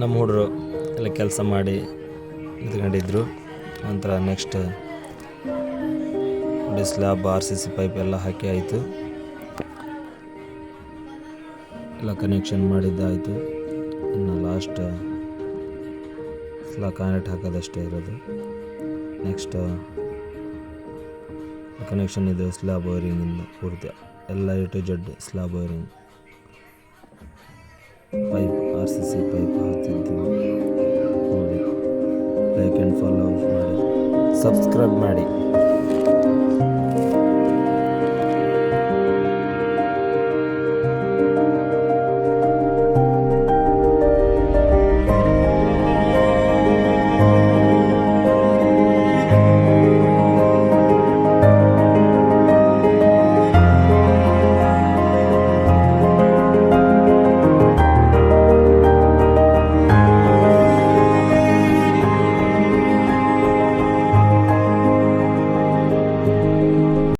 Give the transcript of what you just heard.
ನಮ್ಮ ಹುಡುಗರು ಎಲ್ಲ ಕೆಲಸ ಮಾಡಿ ನಿಂತ್ಕೊಂಡಿದ್ರು ನಂತರ ನೆಕ್ಸ್ಟ್ ಡಿಸ್ಲಾಬ್ ಆರ್ ಸಿ ಸಿ ಪೈಪ್ ಎಲ್ಲ ಹಾಕಿ ಆಯಿತು. ಎಲ್ಲ ಕನೆಕ್ಷನ್ ಮಾಡಿದ್ದಾಯಿತು. ಇನ್ನು ಲಾಸ್ಟ್ ಎಲ್ಲ ಕಾನೆಕ್ಟ್ ಹಾಕೋದಷ್ಟೇ ಇರೋದು. ನೆಕ್ಸ್ಟ್ ಕನೆಕ್ಷನ್ ಇದೆ ಸ್ಲಾಬ್ ವೈರಿಂಗಿಂದ ಪೂರ್ತಿ. ಎಲ್ಲ ಇಟ್ಟು ಜಡ್ slab wiring pipe R C C pipe follow ಮಾಡಿ. ಸಬ್ಸ್ಕ್ರೈಬ್ ಮಾಡಿ.